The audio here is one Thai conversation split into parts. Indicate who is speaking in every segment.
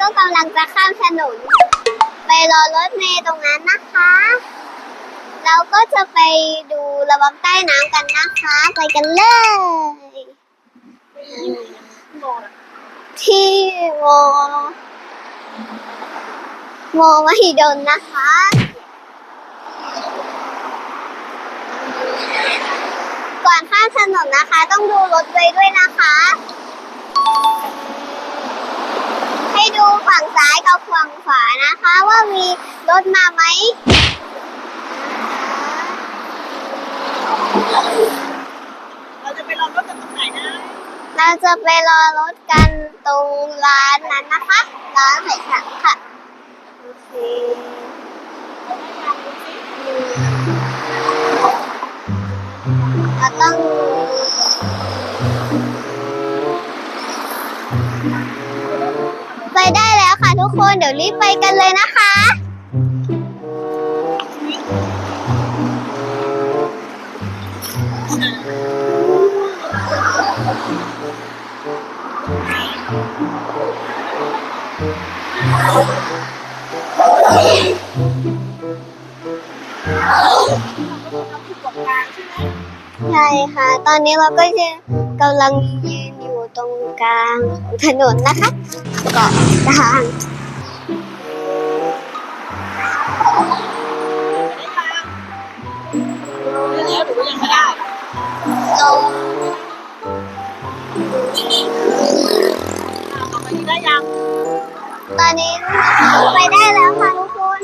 Speaker 1: ก็กำลังจะข้ามถนน ไปรอรถเมล์ตรงนั้นนะคะ เราก็จะไปดูระบบใต้น้ำกันนะคะ ไปกันเลย ที่โมโมมหิดลนะคะก่อนข้ามถนนนะคะ ต้องดูรถไว้ด้วยนะคะ ให้ดูฝั่งซ้ายกับฝั่งขวานะคะ ว่า มีรถมาไหม
Speaker 2: เราจะไปรอรถกันตรงไหนนะ
Speaker 1: เราจะไปรอรถกันตรงร้านนั้นนะคะ ร้านไข่ขังค่ะโอเคเราต้องไปได้แล้วค่ะ ทุกคนเดี๋ยวรีบไปกันเลยนะคะ ใช่ค่ะ ตอนนี้เราก็จะกำลัง ลางถนนนะคะเกาะกลาง
Speaker 2: ลงได้
Speaker 1: ตรง
Speaker 2: อ่าต่อไปนี้ได้ยัง
Speaker 1: ตอนนี้ไปได้แล้วค่ะทุกคน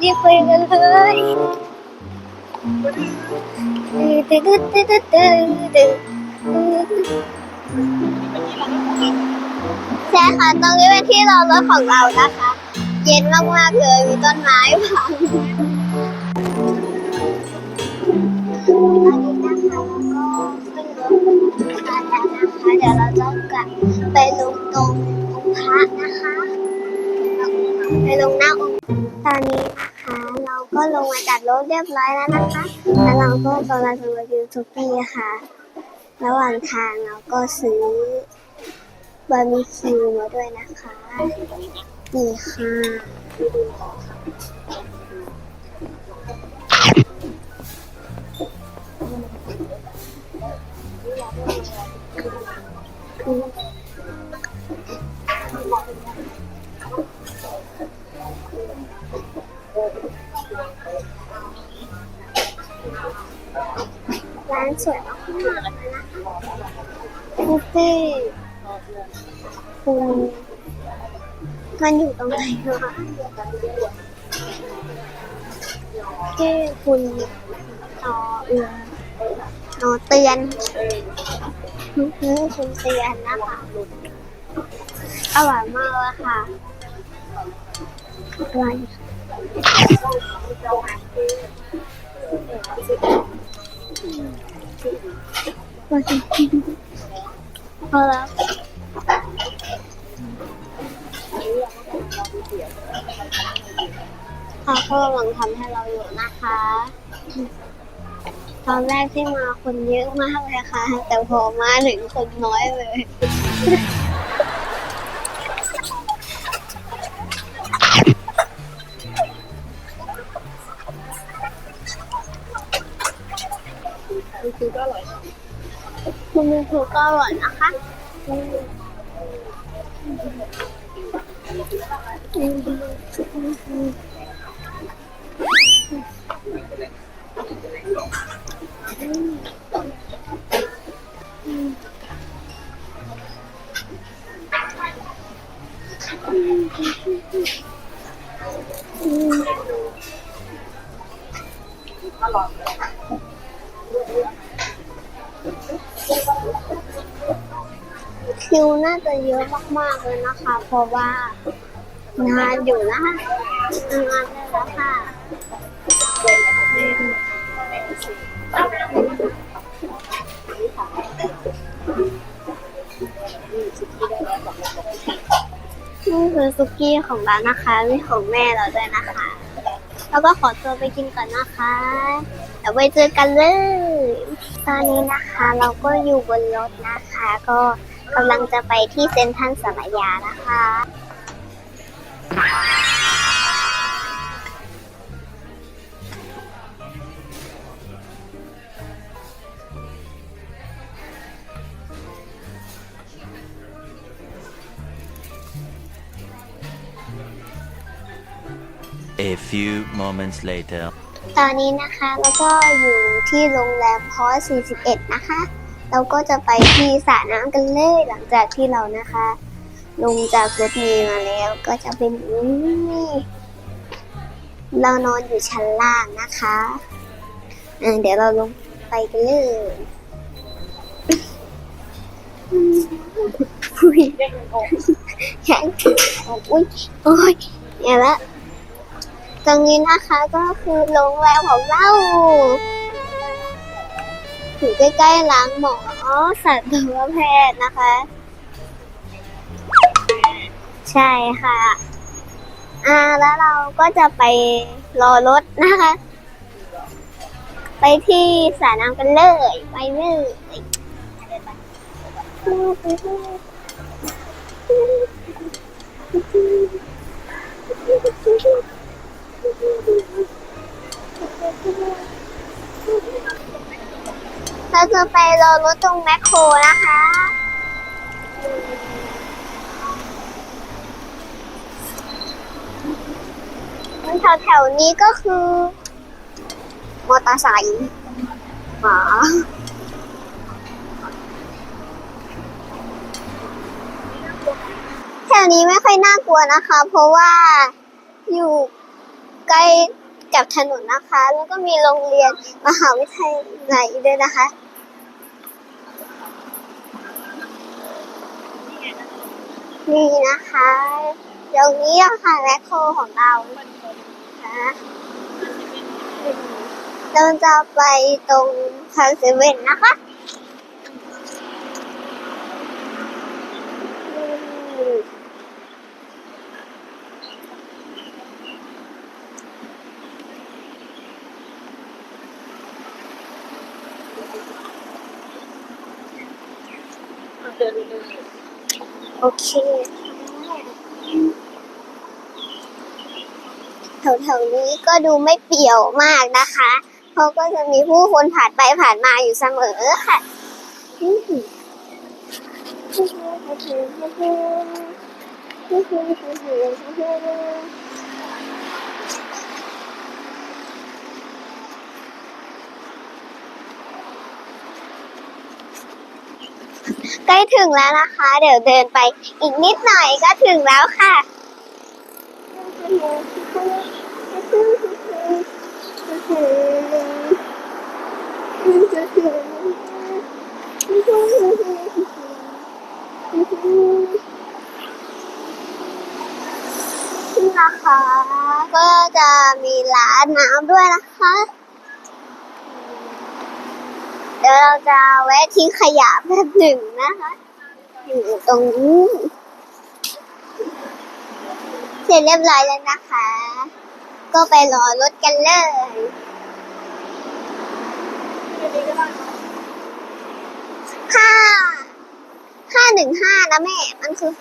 Speaker 1: รีบไปกันเลยตึ๊ดตึ๊ดตึ๊ดตึ๊ดตึ๊ด ใช่ค่ะตรงนี้เป็นที่รอรถของเรานะคะ เย็นมากๆเลยมีต้นไม้พังตอนนี้นะคะเราก็ขึ้นรถมาแล้วนะคะเดี๋ยวเราจะกลับไปลงตรงองค์พระนะคะไปลงหน้าองค์ตอนนี้นะคะเราก็ลงมาจากรถเรียบร้อยแล้วนะคะ แล้วเราก็กำลังจะมาดูทุกที่ค่ะ ระหว่างทางเราก็ซื้อ บาร์บีคิวมาด้วยนะคะ นี่ค่ะ มันอยู่ตรงไหนคะที่คุณต่อเอือต่อเตือนนี่คุณเตือนนะคะอร่อยมากเลยค่ะอร่อยพอแล้ว เขาก็กำลังทำให้เราอยู่นะคะ ตอนแรกที่มาคนเยอะมากเลยค่ะ แต่พอมาถึงคนน้อยเลย
Speaker 2: คือก็อร่อย
Speaker 1: คุณมีถูกก็อร่อยนะคะ คิวน่าจะเยอะมาก ๆ เลยนะคะ เพราะว่า งานอยู่นะคะงานได้แล้วค่ะนี่คือซุกี้ของร้านนะคะมีของแม่เราด้วยนะคะ แล้วก็ขอตัวไปกินก่อนนะคะเดี๋ยวไปเจอกันเลย ตอนนี้นะคะเราก็อยู่บนรถนะคะ ก็กำลังจะไปที่เซ็นทรัลสายานะคะ
Speaker 3: A few moments later.
Speaker 1: ตอนนี้นะคะแล้วก็อยู่ที่โรงแรมพอ41 นะคะ เราก็จะไปที่สระน้ำกันเลยหลังจากที่เรานะคะ ลงจากรถเมล์มาแล้วก็จะเป็นนี่เรานอนอยู่ชั้นล่างนะคะเดี๋ยวเราลงไปกันเลยอุ้ยแข็งอุ้ยโอ้ยอย่าละ ตรงนี้นะคะก็คือโรงแรมของเราอยู่ใกล้ๆร้านหมอสัตวแพทย์นะคะ ใช่ค่ะ อ่าแล้วเราก็จะไปรอรถนะคะ ไปที่สระน้ำกันเลย ไปเลย เราจะไปรอรถตรงแมคโครนะคะ แถวแถวๆนี้ก็คือ มอเตอร์ไซค์หมาแถวนี้ไม่ค่อยน่ากลัวนะคะ เพราะว่าอยู่ ใกล้กับถนนนะคะ แล้วก็มีโรงเรียนมหาวิทยาลัยด้วยนะคะ นี่นะคะตรงนี้อะค่ะแมคโครของเรานะคะเราจะไปตรงทางเซเว่นนะคะอืม โอเคแถวๆนี้ก็ดูไม่เปี่ยวมากนะคะเพราะก็จะมีผู้คนผ่านไปผ่านมาอยู่เสมอค่ะออหือใก ล้ถึงแล้วนะคะ เดี๋ยวเดินไปอีกนิดหน่อยก็ถึงแล้วค่ะนี่นะคะ ก็จะมีร้านน้ำด้วยนะคะ เดี๋ยวเราจะแวะทิ้งขยะแป๊บหนึ่งนะคะ อยู่ตรงนี้เสร็จเรียบร้อยแล้วนะคะ ก็ไปรอรถกันเลยห้าห้าหนึ่งห้านะแม่ มันคือ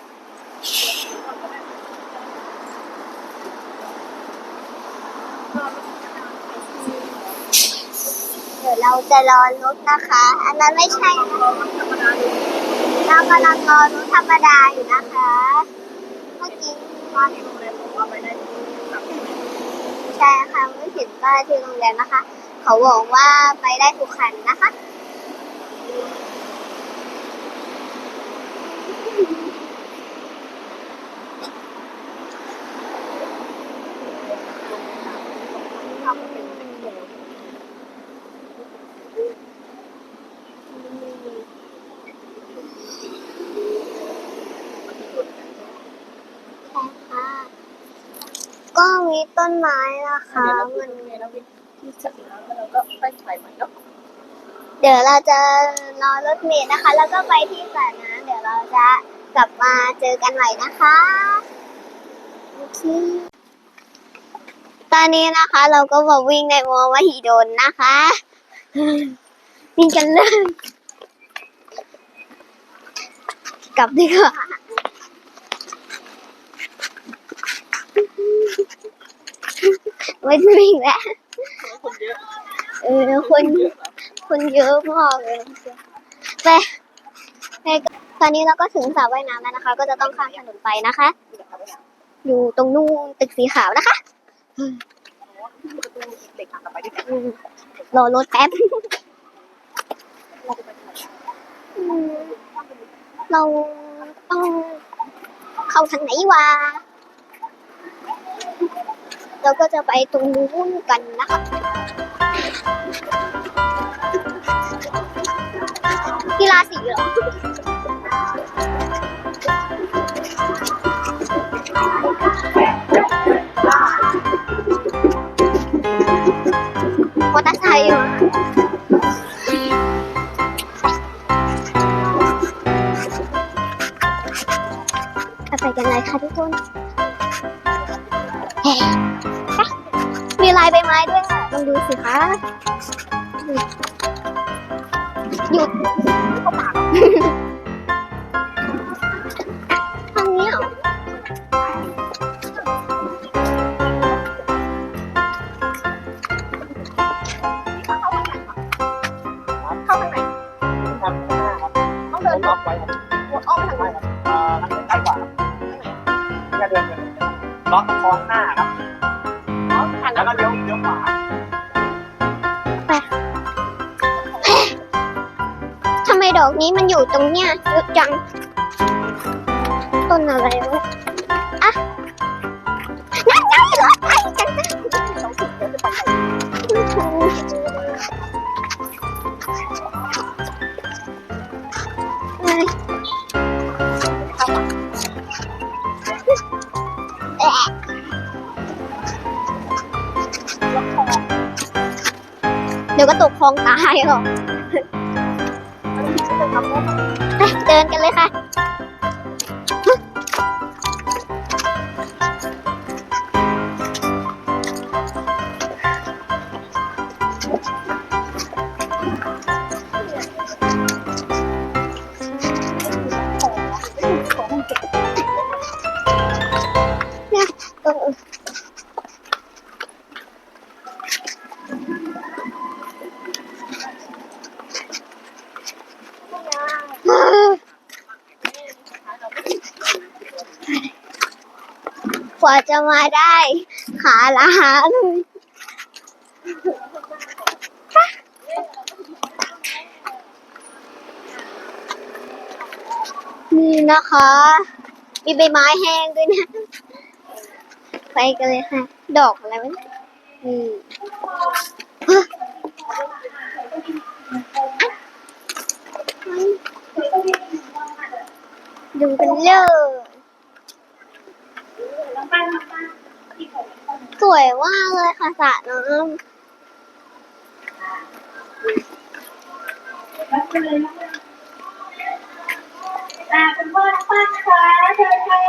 Speaker 1: เราจะรอรถนะคะ อันนั้นไม่ใช่นะเรากำลังรอรถธรรมดาอยู่นะคะเมื่อกี้ใช่ค่ะเมื่อเห็นป้ายที่โรงแรมนะคะ เขาบอกว่าไปได้ทุกคันนะคะ ใช่ค่ะ ก็ มีต้นไม้นะคะมัน
Speaker 2: ที่จัดแล้วเราก็ไปถ่ายใหม่เนาะ
Speaker 1: เดี๋ยวเราจะรอรถเมล์นะคะ แล้วก็ไปที่สระน้ำเดี๋ยวเราจะกลับมาเจอกันใหม่นะคะโอเคตอนนี้นะคะ เราก็มาวิ่งในมอมหิดลนะคะวิ่งกันเลยกลับดีกว่า ไม่วิ่งแล้ว
Speaker 2: คนเยอะ
Speaker 1: เออคนคนเยอะมากเลยไปไปตอนนี้เราก็ถึงสระว่ายน้ำแล้วนะคะ ก็จะต้องข้ามถนนไปนะคะ อยู่ตรงนู้นตึกสีขาวนะคะ
Speaker 2: ประตูเหล็กหักกลับไปด้วยกัน
Speaker 1: อืมรอรถแป๊บอืมเราต้องเข้าทางไหนวะ เราก็จะไปตรงนู้นกันนะคะกีฬาสีเหรอมอเตอร์ไซค์มาเอ อกนี้มัน
Speaker 2: อยู่
Speaker 1: ตรงเนี้ยเยอะจัง ต้นอะไรวะอะนั่นไงรถไฟกันนะเฮ้ยแอะเดี๋ยวก็ตกคลองตายหรอก ไปเดินกันเลยค่ะ มาได้ขาล้าเลยนี่นะคะ มีใบไม้แห้งด้วยนะ ไปกันเลยค่ะ ดอกอะไรวะนี่ยนี่ดูกันเลยส วยมากเลยค่ะสระน้ำ
Speaker 4: อ่าคุณพ่อน้องป้านะคะเชิญค่ะ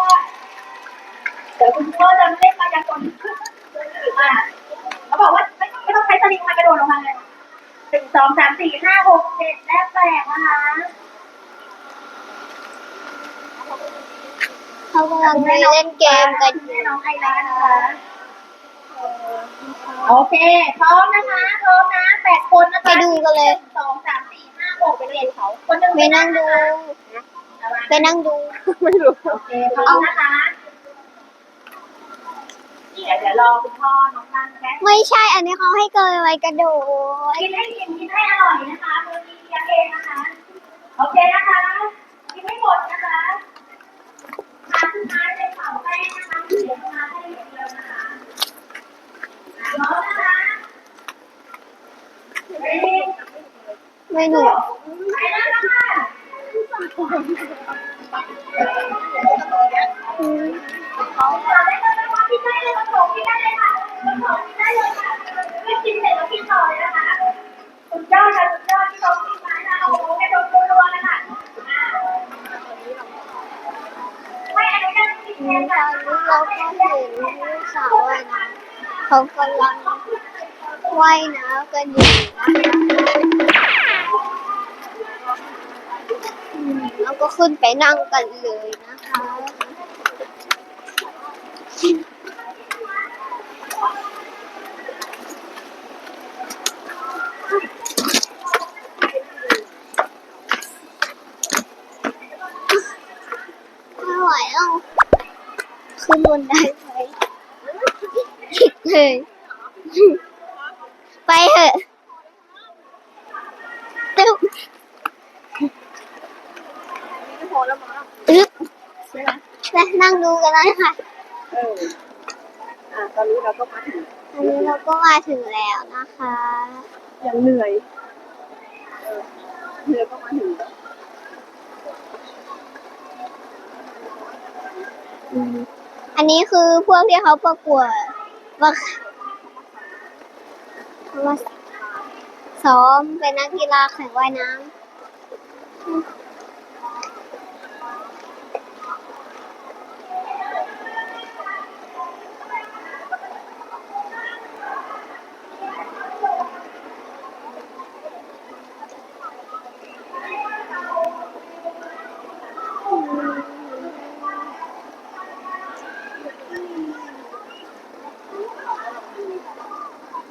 Speaker 4: เดี๋ยวคุณพ่อจะเล่นมายากลอ่าเขาบอกว่าไม่ไม่ต้องใช้สลิงมากระโดดลงมาเลยหนึ่งสองสามสี่ห้าหกเจ็ดและแปดนะคะ
Speaker 1: เขากำลังมีเล่นเกมกันอยู่
Speaker 4: น้องไอรันนะคะ โอเค พร้อมนะคะ พร้อมนะแปดคนนะคะ
Speaker 1: ไปดูกันเลย
Speaker 4: หงสองสามสี่ห้าหกไปเรียนเขา คนหนึ่ง
Speaker 1: ไปนั่งดูไปนั่งดู
Speaker 2: ไม่รู้
Speaker 4: โอเค พร้อมนะคะเดี๋ยวเดี๋ยวรอคุณพ่อน้องตั้งแป๊บ
Speaker 1: ไม่ใช่ อันนี้เขาให้เกยไว้กระโดด
Speaker 4: กินให้อิ่มกินให้อร่อยนะคะมือนี้เลี้ยงเองนะคะ โอเคนะคะกินให้หมดนะคะทานขึ้นมาเป็นเผาแป้งนะคะเสียมาให้อย่างเดียวนะคะ
Speaker 1: ไม่หนู
Speaker 4: ว่ายน้ำกันอยู่นะแล้วก็ขึ้นไปนั่ง
Speaker 1: กันเลยนะคะ ไม่ไหวแล้ว ขึ้นบนได้ไหม เลย ไปเถอะตึ๊บ
Speaker 2: ไม่พอแล้วมั้ง
Speaker 1: ตึ๊บ
Speaker 2: ใช่ไหม
Speaker 1: และนั่งดูกันเลยค่ะ
Speaker 2: เอออะตอนนี้เราก็มาถึง
Speaker 1: อันนี้เราก็มาถึงแล้วนะคะ
Speaker 2: ยังเหนื่อยเออเหนื่อยก็มาถึง
Speaker 1: อืมอันนี้คือพวกที่เขาประกวดว่า ว่าซ้อมเป็นนักกีฬาแข่งว่ายน้ำ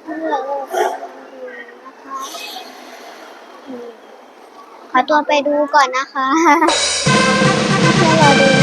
Speaker 1: เพื่อนะคะอืมขอ ตัวไปดูก่อนนะคะเพื่อรอดู